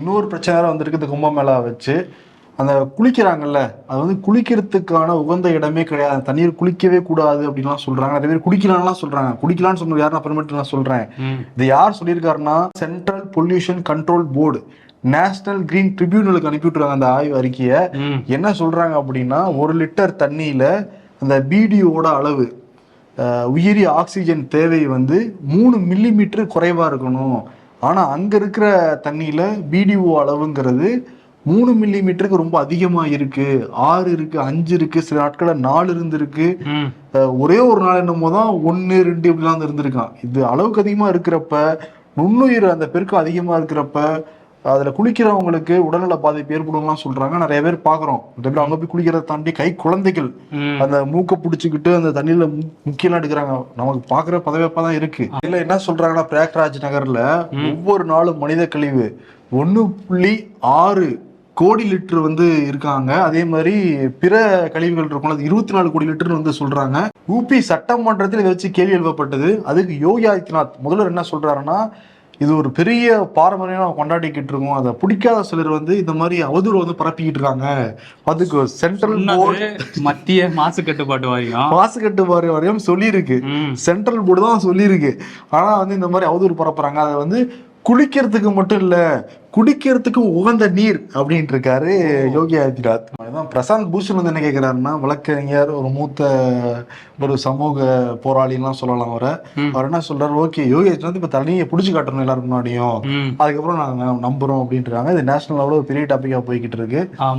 இன்னொரு பிரச்சனை வந்திருக்கு இந்த கும்பமேளா வச்சு. அந்த குளிக்கிறாங்கல்ல அது வந்து குளிக்கிறதுக்கான உகந்த இடமே கிடையாது. தண்ணீர் குளிக்கவே கூடாது அப்படின்லாம் சொல்றாங்க. நிறைய பேர் குளிக்கலாம்லாம் சொல்றாங்க. குளிக்கலாம்னு சொன்னது யார் நான் அப்புறமேட்டு நான் சொல்றேன். இது யார் சொல்லியிருக்காருன்னா central pollution control board national green ட்ரிபியூனலுக்கு அனுப்பிவிட்டுருக்காங்க அந்த ஆய்வு அறிக்கையை. என்ன சொல்றாங்க அப்படின்னா ஒரு லிட்டர் தண்ணியில அந்த பிடிஓட அளவு உயிரி ஆக்சிஜன் தேவை வந்து மூணு மில்லி மீட்டர் குறைவா இருக்கணும். ஆனா அங்க இருக்கிற தண்ணியில பிடிஓ அளவுங்கிறது மூணு மில்லி மீட்டருக்கு ரொம்ப அதிகமா இருக்கு. ஆறு இருக்கு அஞ்சு இருக்கு சில நாட்கள்ல நாலு இருந்திருக்கு. ஒரே ஒரு நாள் என்னமோ தான் ஒன்னு ரெண்டு இப்படிலாம் இருந்திருக்கான். இது அளவுக்கு அதிகமா இருக்கிறப்ப நுண்ணுயிர் அந்த பெருக்கம் அதிகமா இருக்கிறப்ப அதுல குளிக்கிறவங்களுக்கு உடல்நல பாதிப்பு ஏற்படும்லாம் சொல்றாங்க. நிறைய பேர் பாக்குறோம் அங்க போய் குளிக்கிறத தாண்டி கை குழந்தைகள் அந்த மூக்க புடிச்சுக்கிட்டு அந்த தண்ணியில மு- முக்கியெல்லாம் எடுக்கிறாங்க. நமக்கு பாக்குற பதவியப்பா தான் இருக்கு. இதுல என்ன சொல்றாங்கன்னா பிரயாக்ராஜ் நகர்ல ஒவ்வொரு நாளும் மனித கழிவு ஒண்ணு புள்ளி ஆறு கோடி லிட்டர் வந்து இருக்காங்க. அதே மாதிரி பிற கழிவுகள் இருக்கும்ல அது இருபத்தி நாலு கோடி லிட்டர்னு வந்து சொல்றாங்க. யூபி சட்டமன்றத்தில் இதை வச்சு கேள்வி எழுப்பப்பட்டது. அதுக்கு யோகி ஆதித்யநாத் முதல்வர் என்ன சொல்றாருன்னா இது ஒரு பெரிய பாரம்பரியம் நம்ம கொண்டாடிக்கிட்டு இருக்கோம். அதை பிடிக்காத சிலர் வந்து இந்த மாதிரி அவதூறு வந்து பரப்பிக்கிட்டு இருக்காங்க. அதுக்கு சென்ட்ரல் போர்டு மத்திய மாசு கட்டுப்பாட்டு வாரியம். மாசு கட்டுப்பாடு வரையும் சொல்லியிருக்கு. சென்ட்ரல் போர்டு தான் சொல்லியிருக்கு. ஆனா வந்து இந்த மாதிரி அவதூறு பரப்புறாங்க. அதை வந்து குளிக்கிறதுக்கு மட்டும் இல்ல குடிக்கிறதுக்கு உகந்த நீர் அப்படின்ட்டு இருக்காரு யோகி ஆதித்யநாத். அதான் பிரசாந்த் பூஷன் வந்து என்ன கேட்கிறாருன்னா வழக்கறிஞர் ஒரு மூத்த ஒரு சமூக போராளிலாம் சொல்லலாம் அவரை. அவர் என்ன சொல்றாரு ஓகே யோகி ஆதித்யநாத் இப்ப தனியை புடிச்சு காட்டணும் எல்லாரும் முன்னாடியும். அதுக்கப்புறம் நாங்க நம்புறோம் அப்படின்ட்டு இருக்காங்க. இது நேஷனல் லெவலில் ஒரு பெரிய டாபிக்கா போய்கிட்டு இருக்கு. ஆமா.